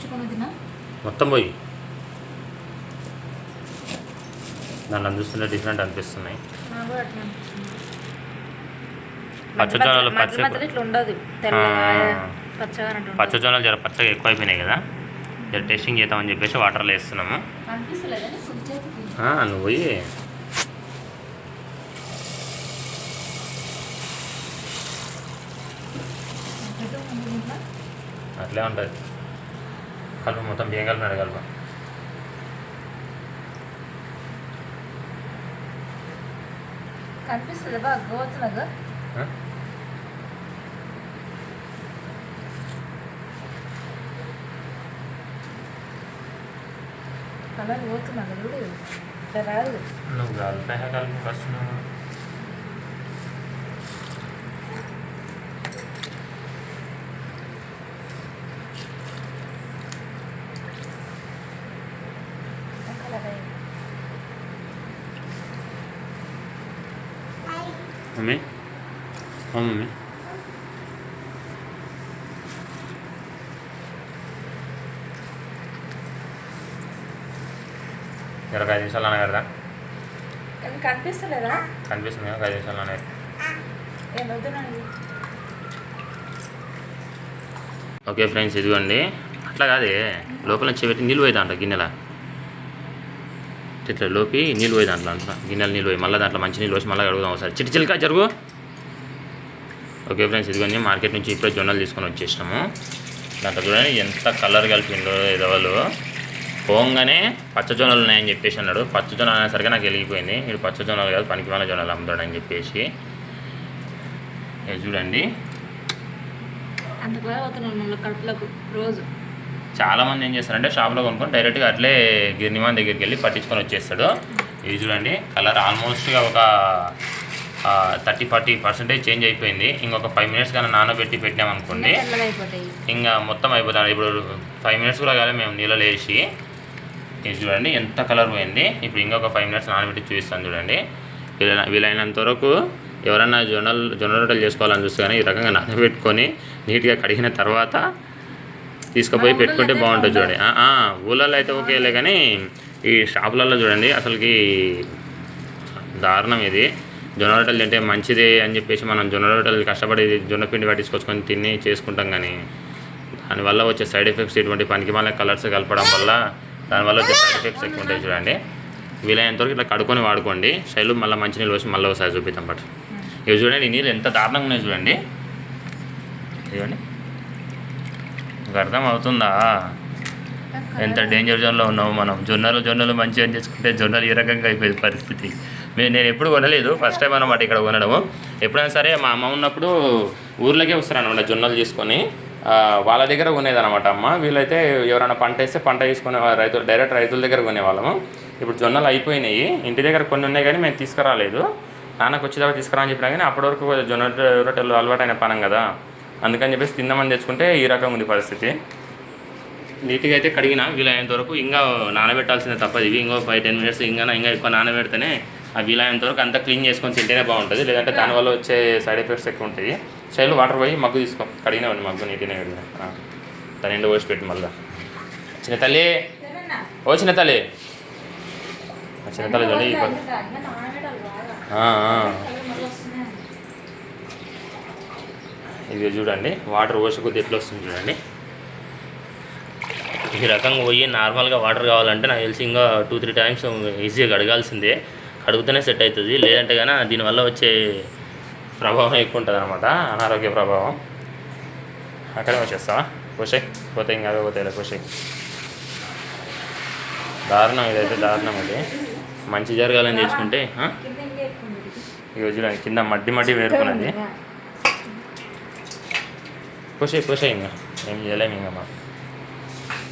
First కొనదినా మొత్తం పోయి. దాన్ని చూస్తుంటే డిఫరెంట్ అనిపిస్తున్నాయి. అనిపిస్తుంది. పచ్చ జొన్నలు మధ్య పచ్చ మధ్యలో ఇట్లా ఉండదు. తెల్లగా ఆ. పచ్చగా అన్నట్టు పచ్చ జొన్నలు జర పచ్చగా ఎక్కువ అయిపోయినాయి కదా. జర టెస్టింగ్ చేద్దామని చెప్పేసి వాటర్లో వేస్తున్నాము. నువ్వు పోయి. అట్లే ఉంటుంది. కలుపు మొత్తం బియ్యం కలిపినాడు కలుపు కనిపిస్తుంది బాగా ఆ? కలర్ పోతున్నా చూడు. ఇట్లా రాదు. నువ్వు కలిపే కలుపు ఫస్ట్ నువ్వు కలర్ అయింది మమ్మీ. ఆ, మమ్మీ. జర ఒక ఐదు నిమిషాలు అనగలరా కానీ కనిపిస్తలేదా? కనిపిస్తుంది కదా ఒక ఐదు నిమిషాలు అనేది ఓకే ఫ్రెండ్స్ ఇదిగోండి. అట్లా కాదే లోపల నుంచి పెట్టి నీళ్ళు పోయి దాంట్లో గిన్నెల. ఇట్లా లోపి నీళ్ళు పోయి దాంట్లో అంతా. గిన్నెలు నీళ్ళు పోయి మళ్ళీ దాంట్లో మంచి నీళ్ళు పోసి మళ్ళీ కడుగుదాం ఒకసారి. చిటి జరుగు. ఓకే ఫ్రెండ్స్ ఇదిగోండి మార్కెట్ నుంచి ఇప్పుడే జొన్నలు తీసుకొని వచ్చేసినాము. దాంట్లో చూడండి ఎంత కలర్ కలిపిందో ఎదవలు. పోగానే పచ్చ జొన్నలు ఉన్నాయని చెప్పేసి అన్నాడు. పచ్చ జొన్నలు అనేసరికి నాకు వెలిగిపోయింది. ఇది పచ్చ జొన్నలు కాదు పనికిమాల జొన్నలు అమ్ముతాడు అని చెప్పేసి. చూడండి. అంత కడుపులకు రోజు. చాలా మంది ఏం చేస్తారంటే షాప్లో కొనుక్కొని డైరెక్ట్గా అట్లే గిర్నిమాన్ దగ్గరికి వెళ్ళి పట్టించుకొని వచ్చేస్తాడు. ఇది చూడండి కలర్ ఆల్మోస్ట్గా ఒక థర్టీ ఫార్టీ పర్సెంటేజ్ చేంజ్ అయిపోయింది. ఇంకొక ఫైవ్ మినిట్స్ కానీ నానబెట్టి పెట్టామనుకోండి ఇంకా మొత్తం అయిపోతుంది ఇప్పుడు ఫైవ్ మినిట్స్ కూడా కాదు మేము నీళ్ళలో వేసి. ఇది చూడండి ఎంత కలర్ పోయింది. ఇప్పుడు ఇంకొక ఫైవ్ మినిట్స్ నానబెట్టి చూపిస్తాను చూడండి. వీలైన వీలైనంత వరకు ఎవరన్నా జొన్నలు జొన్న రొట్టెలు చేసుకోవాలని చూస్తే కానీ ఈ రకంగా నానబెట్టుకొని నీట్గా కడిగిన తర్వాత తీసుకుపోయి పెట్టుకుంటే బాగుంటుంది చూడండి. ఊళ్ళల్లో అయితే ఓకేలే కానీ ఈ షాపులలో చూడండి అసలుకి దారుణం ఇది. జొన్న రొట్టెలు తింటే మంచిది అని చెప్పేసి మనం జొన్న రొట్టెలు కష్టపడి జొన్న పిండి పట్టించుకొచ్చుకొని తిని చేసుకుంటాం కానీ దానివల్ల వచ్చే సైడ్ ఎఫెక్ట్స్ ఇటువంటి పనికి మళ్ళీ కలర్స్ కలపడం వల్ల దానివల్ల వచ్చే సైడ్ ఎఫెక్ట్స్ ఎక్కువ ఉంటాయి చూడండి. వీలైనంతవరకు ఇట్లా కడుక్కొని వాడుకోండి. శైలు మళ్ళీ మంచి నీళ్ళు వచ్చి మళ్ళీ ఒకసారి చూపిద్దాం పట్టు. ఇవి చూడండి ఈ నీళ్ళు ఎంత దారుణంగా ఉన్నాయి చూడండి. ఇవ్వండి నీకు అర్థం అవుతుందా ఎంత డేంజర్ జోన్లో ఉన్నాము మనం. జొన్నలు జొన్నలు మంచిగా అని చేసుకుంటే జొన్నలు ఈ రకంగా అయిపోయింది పరిస్థితి? మేము నేను ఎప్పుడు కొనలేదు. ఫస్ట్ టైం అనమాట ఇక్కడ కొనడము. ఎప్పుడైనా సరే మా అమ్మ ఉన్నప్పుడు ఊర్లోకే వస్తారనమాట జొన్నలు తీసుకొని. వాళ్ళ దగ్గర కొనేదన్నమాట అమ్మ. వీళ్ళైతే ఎవరైనా పంట వేస్తే పంట తీసుకునే వాళ్ళ రైతులు డైరెక్ట్ రైతుల దగ్గర కొనేవాళ్ళము. ఇప్పుడు జొన్నలు అయిపోయినాయి. ఇంటి దగ్గర కొన్ని ఉన్నాయి కానీ మేము తీసుకురాలేదు. నాన్నకు వచ్చేదాకా తీసుకురా అని చెప్పినా కానీ అప్పటి వరకు జొన్న రొట్టెలు అలవాటు అయిన పనం కదా. అందుకని చెప్పేసి తిందామని తెచ్చుకుంటే ఈ రకంగా ఉంది పరిస్థితి. నీట్గా అయితే కడిగిన వీలైనంత వరకు ఇంకా నానబెట్టాల్సిందే తప్పదు. ఇవి ఇంకో ఫైవ్ టెన్ మినిట్స్ ఇంకా ఇంకా ఎక్కువ నానబెడితేనే ఆ వీలైనంత వరకు అంతా క్లీన్ చేసుకొని తింటేనే బాగుంటుంది. లేదంటే దానివల్ల వచ్చే సైడ్ ఎఫెక్ట్స్ ఎక్కువ ఉంటాయి. శైలు వాటర్ పోయి మగ్గు తీసుకో కడిగినవండి మగ్గు నీటినే కడిగిన. దాని ఎండు పోసి పెట్టి మళ్ళీ. చిన్న తల్లి. ఓ చిన్న తల్లి. చిన్న తల్లి చూడండి ఈ పక్క. ఆ, ఆ. ఇది చూడండి వాటర్ పోసి కొద్ది ఎట్లా వస్తుంది చూడండి. ఈ రకంగా పోయి నార్మల్గా వాటర్ కావాలంటే నాకు తెలిసి ఇంకా టూ త్రీ టైమ్స్ ఈజీగా కడగాల్సిందే. కడుగుతూనే సెట్ అవుతుంది. లేదంటే కానీ దీనివల్ల వచ్చే ప్రభావం ఎక్కువ ఉంటుంది అనమాట అనారోగ్య ప్రభావం. అక్కడే వచ్చేస్తావా కోసే పోతే ఇంకా అవే పోతాయి కోసే దారుణం ఇదైతే దారుణం ఇది మంచి జరగాలని తెచ్చుకుంటే ఆ? చూడండి కింద మడ్డి మడ్డి వేరుకున్నది. కోసే కోసే ఇంకా ఏం చేయలేము ఇంకా మనం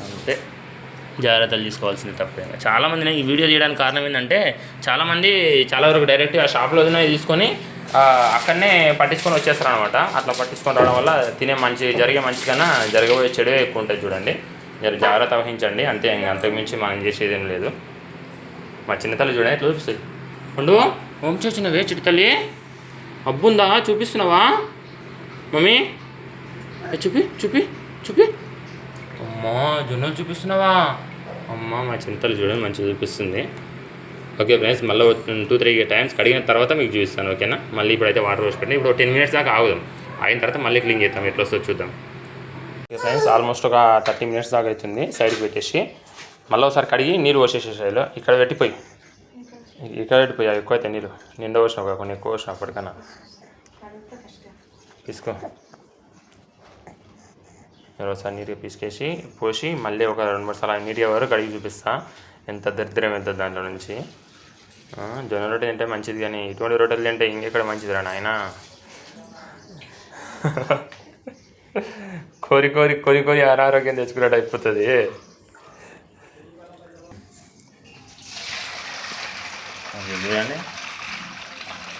అంతే. జాగ్రత్తలు తీసుకోవాల్సింది తప్పే చాలామంది ఈ వీడియో తీయడానికి కారణం ఏంటంటే చాలామంది చాలా వరకు డైరెక్ట్ ఆ షాప్లో తీసుకొని అక్కడనే పట్టించుకొని వచ్చేస్తారు అనమాట అట్లా పట్టించుకొని రావడం వల్ల తినే మంచి జరిగే మంచి కన్నా జరగబోయే చెడు ఎక్కువ ఉంటుంది చూడండి. మీరు జాగ్రత్త వహించండి. అంతే ఇంకా అంతకుమించి మనం చేసేది ఏం లేదు. మా చిన్నతల్లి చూడండి ఎట్లా చూపిస్తుంది? ఉండు ఓం చూసినవే చిట్టతల్లి అబ్బుందా చూపిస్తున్నావా? మమ్మీ. చూపి చూపి చూపి. అమ్మా జొన్నలు చూపిస్తున్నావా? అమ్మ మా చింతలు చూడండి మంచిగా చూపిస్తుంది. ఓకే ఫ్రెండ్స్ మళ్ళీ టూ త్రీ టైమ్స్ కడిగిన తర్వాత మీకు చూపిస్తాను ఓకేనా? మళ్ళీ ఇప్పుడైతే వాటర్ పోసి పెట్టి ఇప్పుడు టెన్ మినిట్స్ దాకా ఆగుదాం. అయిన తర్వాత మళ్ళీ క్లీన్ చేద్దాం ఎట్లా వస్తుందో చూద్దాం. ఓకే ఫ్రెండ్స్ ఆల్మోస్ట్ ఒక థర్టీ మినిట్స్ దాకా అవుతుంది సైడ్కి పెట్టేసి. మళ్ళీ ఒకసారి కడిగి నీళ్ళు పోసేసేసాయిలో ఇక్కడ పెట్టిపోయి ఇక్కడ పెట్టిపోయి ఎక్కువ అయితే నీళ్ళు. నిండా పోసిన ఒక కొన్ని ఎక్కువ పోసిన అప్పటికన్నా. తీసుకో. ఒకసారి నీట్గా పిసికేసి పోసి మళ్ళీ ఒక రెండు మూడు సార్లు నీట్గా వరకు కడిగి చూపిస్తా. ఎంత దరిద్రం ఎంత దాంట్లో నుంచి. జొన్న రొట్టె తింటే మంచిది కానీ ఇటువంటి రొట్టెలు తింటే ఇంకెక్కడ మంచిది రా నాయన. కోరి కోరి కోరి కోరి అనారోగ్యం తెచ్చుకున్నట్టు అయిపోతుంది. అది చూడండి.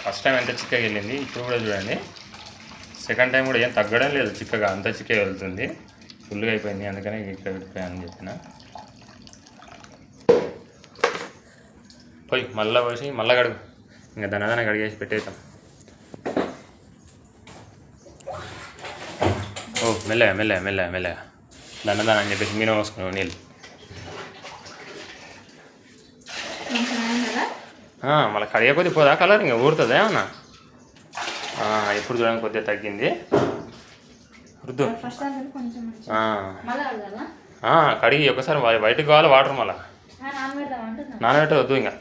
ఫస్ట్ టైం ఎంత చిక్కగా వెళ్ళింది ఇప్పుడు కూడా చూడండి. సెకండ్ టైం కూడా ఏం తగ్గడం లేదు చిక్కగా అంత చిక్కగా వెళ్తుంది. ఫుల్గా అయిపోయింది అందుకనే ఇక్కడ పెట్టిపోయాను చెప్పిన. పోయి మళ్ళీ పోసి మళ్ళీ కడుగు. ఇంకా దనదన కడిగేసి పెట్టేద్దాం. ఓ మెల్లగా మెల్లగా మెల్లగా మెల్లగా. దన్నదాన అని చెప్పేసి మీన పోసుకున్నావు నీళ్ళు. మళ్ళీ కడిగే కొద్ది పోదా కలర్? ఇంకా ఊరుతుందా ఏమన్నా? ఎప్పుడు ఇప్పుడు కొద్దిగా తగ్గింది. రుద్దు కొంచెం కడిగి ఒకసారి వైట్కి కావాలి వాటర్ మళ్ళీ? నానబెట్ట వద్దు ఇంకా.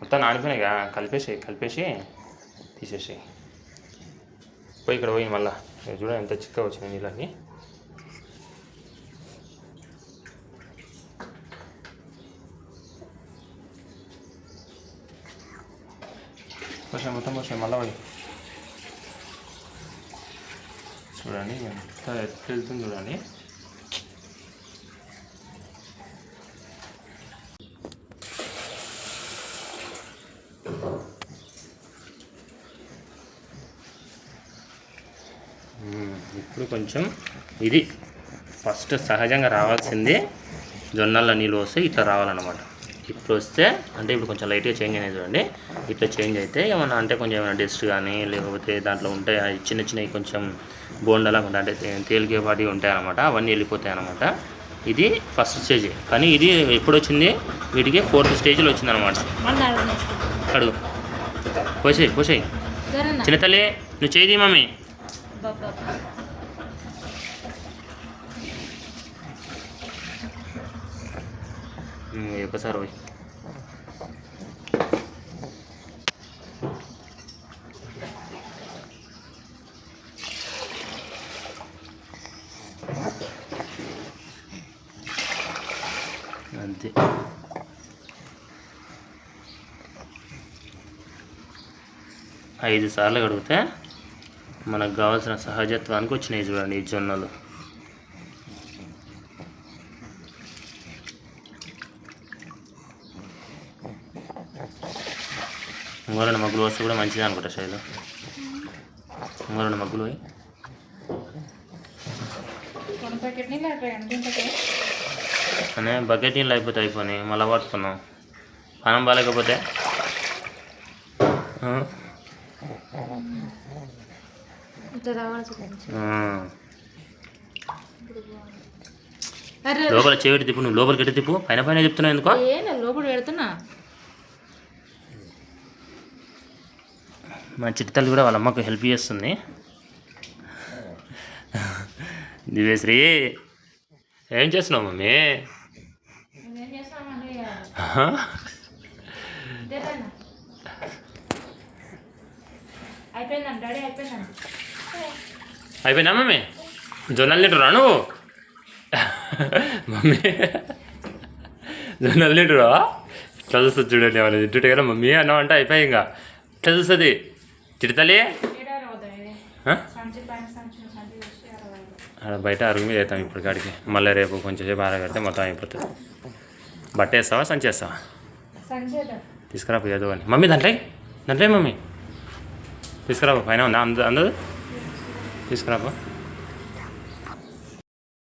మొత్తం నానిపోయినాయి ఇక. కలిపేసి కలిపేసి తీసేసి పోయి ఇక్కడ పోయి మళ్ళా. చూడండి ఎంత చిక్కగా వచ్చినాయి నీళ్ళని పోసాయి మొత్తం పోసాయి మళ్ళా పోయి. చూడండి ఎంత ఎత్తు వెళ్తుంది చూడండి. ఇప్పుడు కొంచెం ఇది ఫస్ట్ సహజంగా రావాల్సింది జొన్నల్లో నీళ్ళు వస్తే ఇట్లా రావాలన్నమాట. ఇప్పుడు వస్తే అంటే ఇప్పుడు కొంచెం లైట్గా చేంజ్ అనేది చూడండి. ఇట్లా చేంజ్ అయితే ఏమన్నా అంటే కొంచెం ఏమైనా డస్ట్ కానీ లేకపోతే దాంట్లో ఉంటే చిన్న చిన్నవి కొంచెం బోండలా ఉంటాయి అంటే తేలికేపాటి ఉంటాయి అన్నమాట అవన్నీ వెళ్ళిపోతాయి అన్నమాట ఇది ఫస్ట్ స్టేజ్ కానీ ఇది ఎప్పుడు వచ్చింది వీటికి ఫోర్త్ స్టేజ్లో వచ్చింది అనమాట కడుగు. పోసేయి పోసేయి. చిన్న తల్లి నువ్వు చేయి మమ్మీ. ఒకసారి పోయి అంతే. ఐదు సార్లు కడిగితే మనకు కావాల్సిన సహజత్వానికి వచ్చినాయి చూడండి ఈ జొన్నలు. ఇంకో రెండు మగ్గులు వస్తే కూడా మంచిది అనుకుంటా శైలు. ఇంకో రెండు మగ్గులు అనే బకెట్ నీళ్ళు అయిపోతే అయిపోయి మళ్ళీ పట్టుకున్నాం పానం బాగాలేకపోతే? లోపల చేపెట్టి తిప్పు నువ్వు లోపలికి ఎట్టి తిప్పు? పైన పైన చెప్తున్నావు ఎందుకో? లోపల పెడుతున్నా. మా చిట్టితల్లి కూడా వాళ్ళ అమ్మకు హెల్ప్ చేస్తుంది. దివేశ్రీ ఏం చేస్తున్నావు మమ్మీ? అయిపోయినా మమ్మీ? జొన్నలు తింటురా నువ్వు? మమ్మీ. జొన్నలు తింటురా ఇట్లా చూస్తుంది చూడండి ఏమైనా తింటుంటే కదా మమ్మీ అన్నామంటే అయిపోయి ఇంకా. ఇట్లా చూస్తుంది. చిడతలే బయట అరుగు మీద వేస్తాం ఇప్పుడు కాడికి మళ్ళీ రేపు కొంచెం సేపు ఆరగడితే మొత్తం అయిపోతుంది. బట్ట వేస్తావా? సంచి వేస్తావా. తీసుకురా ఏదో అని. మమ్మీ దాంట్లో దాంట్లో మమ్మీ. తీసుకురా పైన ఉందా? అంద అందదు? తీసుకురాపో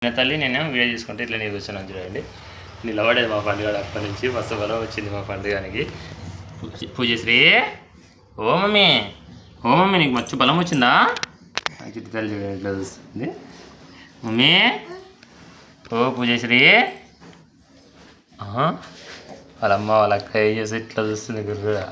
నా తల్లి నేను వీడియో తీసుకుంటే ఇట్లా నేను కూర్చున్నాను చూడండి. నిలబడేది మా పండుగ అప్పటి నుంచి మస్తు బలం వచ్చింది మా పండుగనికి. పూజ- పూజశ్రీ. ఓ మమ్మీ. ఓ మమ్మీ నీకు మంచి బలం వచ్చిందా? ఆ చిట్టి తల్లి చూడండి ఇట్లా చూస్తుంది? మమ్మీ. ఓ పూజశ్రీ. వాళ్ళ అమ్మ వాళ్ళ అక్క ఏం చేసి ఇట్లా చూస్తుంది గుర్రుగా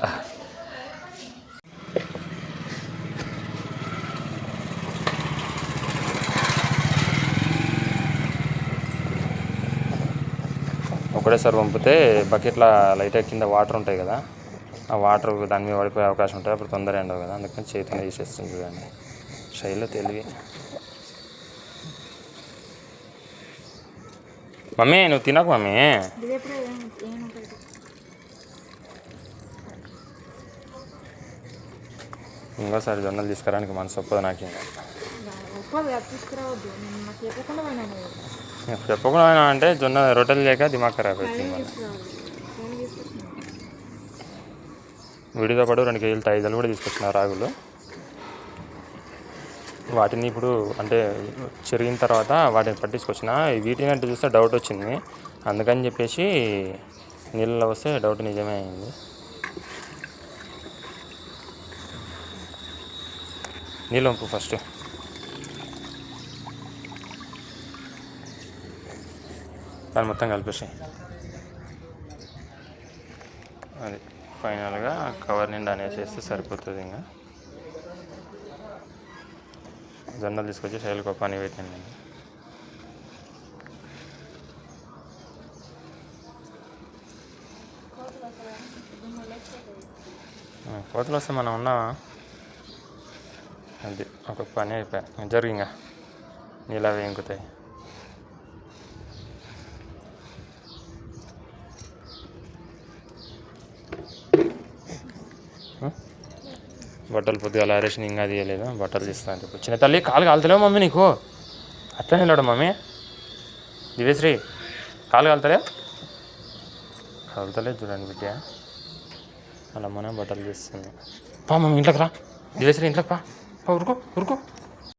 ఒకటేసారి పంపితే బకెట్ల లైట్ కింద వాటర్ ఉంటాయి కదా ఆ వాటర్ దాని మీద పడిపోయే అవకాశం ఉంటుంది అప్పుడు తొందర ఎండవు కదా అందుకని చేతిలో తీసేస్తుంది చూడండి. శైలిలో తెలివి. మమ్మీ నువ్వు తినకు మమ్మీ. ఇంకా ఎప్పుడు ఇంకోసారి జొన్నలు తీసుకురానికి మనసు ఒప్పదు నాకు చెప్పకుండా అంటే జొన్న రొట్టెలు లేక దిమాగ్ ఖరాబ్ అవుతుంది వీడితో పాటు రెండు కేజీలు తైదలు కూడా తీసుకొచ్చిన రాగులు. వాటిని ఇప్పుడు అంటే చెరిగిన తర్వాత వాటిని పట్టించుకొచ్చిన వీటిని అంటే చూస్తే డౌట్ వచ్చింది. అందుకని చెప్పేసి నీళ్ళలో వస్తే డౌట్ నిజమే అయింది. నీళ్ళు వంపు ఫస్ట్ దాన్ని మొత్తం కలిపేసి అది ఫైనల్గా కవర్ నిండా అనేసేస్తే సరిపోతుంది ఇంకా. జొన్నలు తీసుకొచ్చి శైలికి ఒక పని పెట్టాను నేను కోతలు వస్తే మనం ఉన్నామా? అది ఒక పని అయిపోయా. జరిగింగా నీళ్ళు అవి ఇంకుతాయి. బట్టలు పొద్దుగా ఆరేసిన ఇంకా తీయలేదు బట్టలు తీస్తాను చెప్పు. చిన్న తల్లి కాలు కాలుతలేవు మమ్మీ నీకు? అట్లా నిలవడం మమ్మీ. దివేశ్రీ కాలు కాలుతలే? కాలుతలేదు చూడండి బిడ్డ. అలా మన బట్టలు తీస్తుంది. పా మమ్మీ ఇంట్లోకి రా. దివేశ్రీ ఇంట్లోకి పా. పా ఉరుకో ఉరుకో.